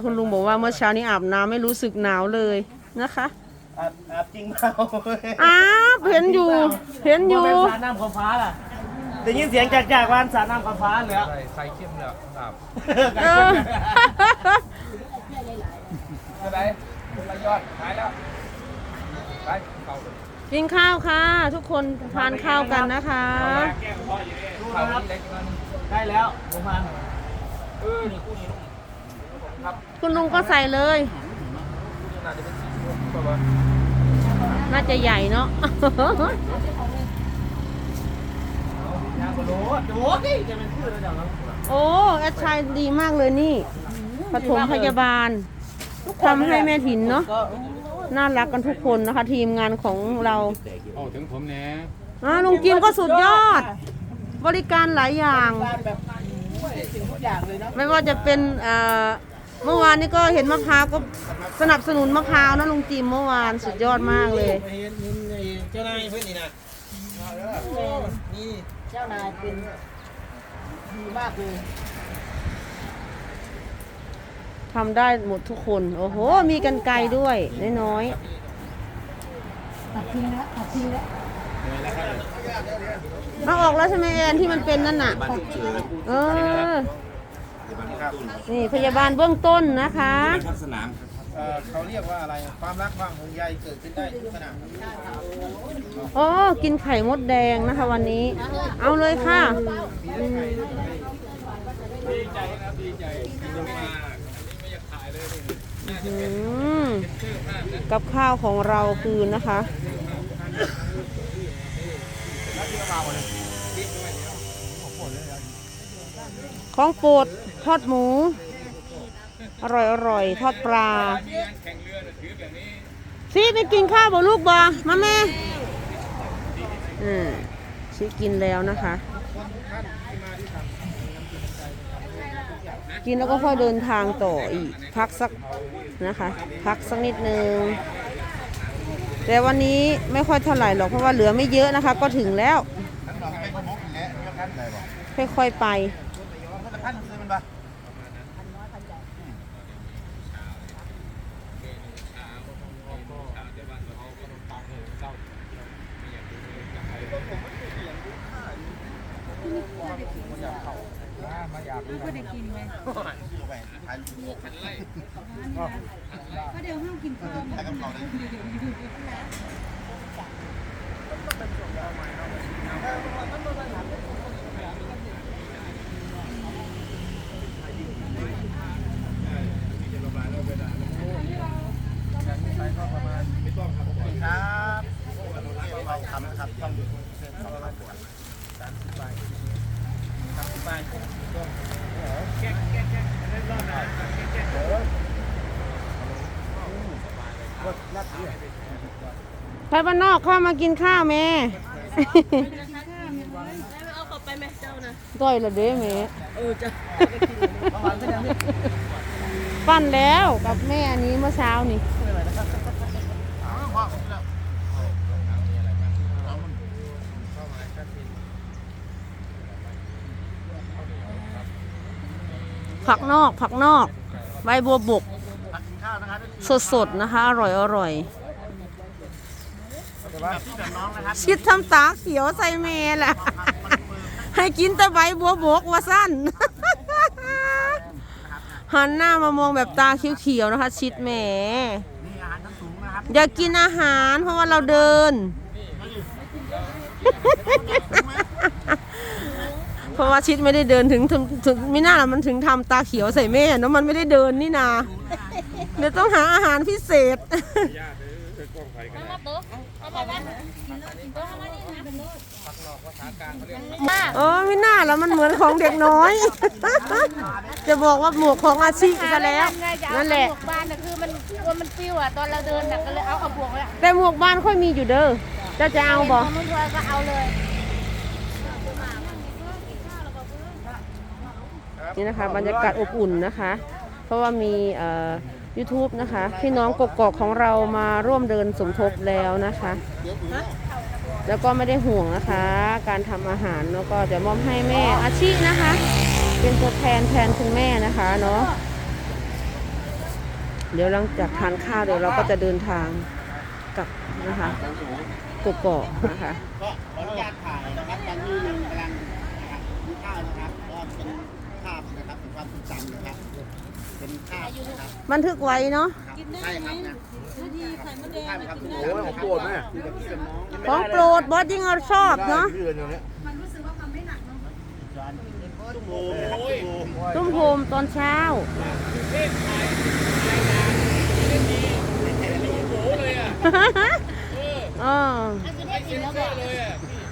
คุณลุงบอกว่าเมื่อเช้านี้อาบน้ำไม่รู้สึกหนาวเลยนะคะอาบอาบจริงเปล่าอ้าวเห็นอยู่ เห็นอยู่บ่เป็นสาน้ำขอบฟ้าล่ะได้ยินเสียงจากจากวานสาน้ำขอบฟ้าเหรอใส่ใส่เข้มเลยอะครับเอออะไรคนละยอดขายแล้วไปเข้าเลยกินข้าวค่ะ ทุกคนทานข้าวกันนะคะดูเข้านะครับที่เล็กนั่นได้แล้วผมมาเออนี่คู่นี้ลุง ครับคุณลุงก็ใส่เลยคู่นี้น่าจะเป็นสีม่วงแบบว่าน่าจะใหญ่เนาะยางกระโดดโอ้ยจะเป็นชื่อแล้วเดี๋ยวเราโอ้แอดชายดีมากเลยนี่ปฐมพยาบาลทำให้แม่ถิ่นเนาะก็น่ารักกันทุกคนนะคะ ทีมงานของเราเอาถึงผมแน่อ่าลุงจิมก็สุดยอด บริการหลายอย่างการแบบสิ่งทุกอย่างเลยนะไม่ว่าจะเป็นเอ่อ เมื่อวานนี้ก็เห็นมะพร้าวก็สนับสนุนมะพร้าวนะลุงจิมเมื่อวานสุดยอดมากเลย เห็นเจ้านายเพื่อนนี่นะนี่เจ้านายเป็นดีมากเลยทำได้หมดทุกคน โอ้โห มีกันไกลด้วยน้อยๆมาออกแล้วใช่ไหมแอนที่มันเป็นนั่นน่ะ เออ นี่พยาบาลเบื้องต้นนะคะเอ่อเขาเรียกว่าอะไร ความรักความห่วงใยเกิดขึ้นได้ทุกขณะโอ้กินไข่มดแดงนะคะวันนี้ เอาเลยค่ะอืมกับข้าวของเราคือนะคะ ของโปรดทอดหมู อร่อยอร่อยทอดปลาซีไปกินข้าวบ่ลูกบ่มาแม่อืมซีกินแล้วนะคะ กินแล้วก็ค่อยเดินทางต่ออีก พักสักนะคะ พักสักนิดนึงแต่วันนี้ไม่ค่อยเท่าไหร่หรอกเพราะว่าเหลือไม่เยอะนะคะ ก็ถึงแล้ว ค่อยๆไป ท่านซื้อมันปะ มาอยากดูก็เดี๋ยวห้ามกินข้าวนะครับเราทำนะครับต้องดูเส้นเขาประมาณสามสิบบาทสามสิบบาท ไปบ้านนอกเข้ามากินข้าวแม่เอากลับไปไหมเจ้านะต้อยละเด้แม่เออจะปั้นแล้วกับแม่อันนี้เมื่อเช้านี่ผักนอกผักนอก ใบบัวบก สดๆนะคะ อร่อยอร่อยชิดทำตาเขียวใส่เมแหละให้กินแต่ใบบัวบกว่าสั้นหันหน้ามามองแบบตาเขียวๆนะคะ ชิดแหมอย่ากินอาหารเพราะว่าเราเดิน เพราะว่าชิดไม่ได้เดินถึงถึงถึงไม่น่าล่ะมันถึงทำตาเขียวใส่แม่เนอะมันไม่ได้เดินนี่นา เดี๋ยวต้องหาอาหารพิเศษเออไม่น่าแล้วมันเหมือนของเด็กน้อย จะบอกว่าหมวกของอาชีพซะแล้ว นั่นแหละหมวกบ้านน่ะคือมันกลัวมันปิ้วอะตอนเราเดินน่ะก็เลยเอาเอาบวกเลยแต่หมวกบ้านค่อยมีอยู่เด้อเจะจะเอาบอพอมันรวยก็เอาเลยนี่นะคะ บรรยากาศอบอุ่นนะคะ เพราะว่ามีเอ่อ YouTube นะคะ พี่น้องกกอกของเรามาร่วมเดินสมทบแล้วนะคะ แล้วก็ไม่ได้ห่วงนะคะ การทำอาหารแล้วก็จะมอบให้แม่อาชีนะคะ เป็นตัวแทนแทนคุณแม่นะคะเนาะเดี๋ยวหลังจากทานข้าวเดี๋ยวเราก็จะเดินทางกลับนะคะกกอกนะคะก็ขออนุญาตถ่ายนะครับตอนนี้กำลังกินข้าวนะครับก็เป็น ภาพนะครับเป็นความทรงจำนะครับ เป็นภาพนะครับบันทึกไว้เนาะใช่ครับนะภาพครับโอ้ยของโปรดแม่คือกับพี่กับน้องของโปรดบอสยิ่งเราชอบเนาะพี่เดือนอยู่เนี้ยโอ้ยตุ้มโฮมตอนเช้าเออไ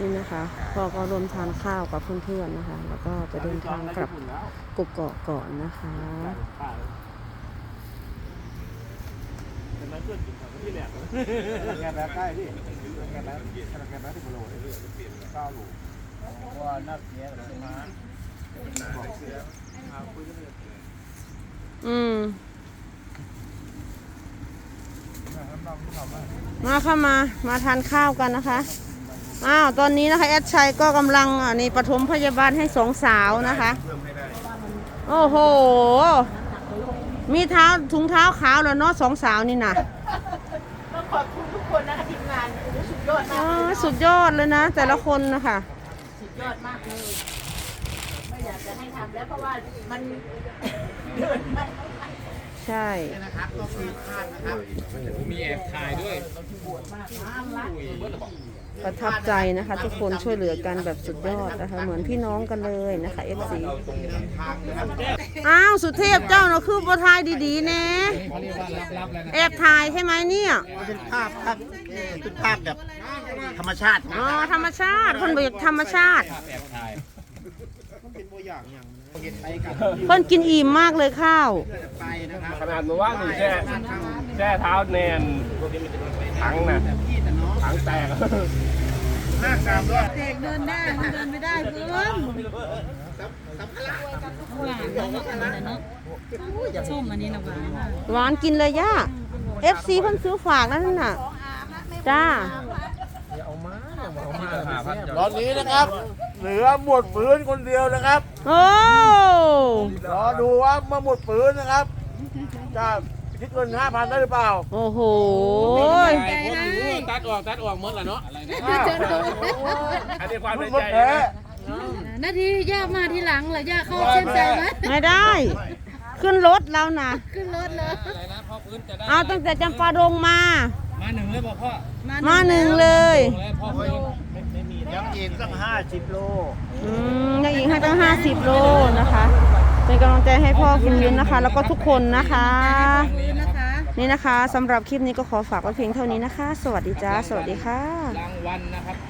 นี่นะคะพ่อก็รวมทานข้าวกับเพื่อนๆนะคะ แล้วก็จะเดินทางกลับกุกอกาะก่อนนะคะแกแบบได้พี่แกแบบแกแบบที่โปรโลเก้าหลูว่านักเนี้ยเลยมาอืมมาเข้ามา มาทานข้าวกันนะคะ อ้าวตอนนี้นะคะแอดชัยก็กำลังอ่านี่ปฐมพยาบาลให้สองสาวนะคะโอ้โห มีเท้าถุงเท้าขาวแล้วเนาะสองสาวนี่นะต้องขอบคุณทุกคนนะคะทีมงานโอ้โหสุดยอดมากอ๋อสุดยอดเลยนะ แต่ละคนนะคะสุดยอดมากเลยไม่อยากจะให้ทำแล้วเพราะว่ามันใช่ นะครับก็คือภาพนะครับมีแอบถ่ายด้วย ประทับใจนะคะ ทุกคนช่วยเหลือกันแบบสุดยอดนะคะ เหมือนพี่น้องกันเลยนะคะ FC อ้าวสุเทพเจ้าเนาะคือประทายดีๆแน่แอบถ่ายใช่ไหมเนี่ยเป็นภาพครับเอ่อเป็นภาพแบบธรรมชาติอ๋อธรรมชาติคนบอกธรรมชาติเป็นตัวอย่างอย่างเห็นไปกับเพิ่นกินอิ่มมากเลยข้าวไปนะครับขนาดเมื่อวานนี่แช่แช่เท้าแนนถังนะ พี่แต่น้องถังแตกหน้ากามด้วยเด็กเดินได้มันเดินไม่ได้เพื่อนส้มอันนี้นะหวานมากหวานกินเลยย่า FC เพิ่นซื้อฝากนั่นน่ะจ้าตอนนี้นะครับ เหลือหมวดปืนคนเดียวนะครับโอ้รอดูว่ามาหมดปืนนะครับจะ คิดเงินห้าพันได้หรือเปล่าโอ้โหตัดออกตัดออกหมดแล้วเนาะอันนี้ความในหมดใจแพ้นาทีย่ามาทีหลังเหรอย่าเข้าเส้นใจไหมไม่ได้ ขึ้นรถแล้วนะขึ้นรถเลยอะไรนะพ่อพื้นจะได้เอาตั้งแต่จำปาดงมา มาหนึ่งเลยบอกพ่อมาหนึ่งเลยแล้วพ่อพื้นยังเองตั้งห้าสิบโลอืมยังอีกให้ตั้ง50โลนะคะ เป็นกำลังใจให้พ่อคุณยืนนะคะ แล้วก็ทุกคนนะคะ นี่นะคะสำหรับคลิปนี้ก็ขอฝากไว้เพียงเท่านี้นะคะ สวัสดีจ้า สวัสดีค่ะ รางวัลนะครับ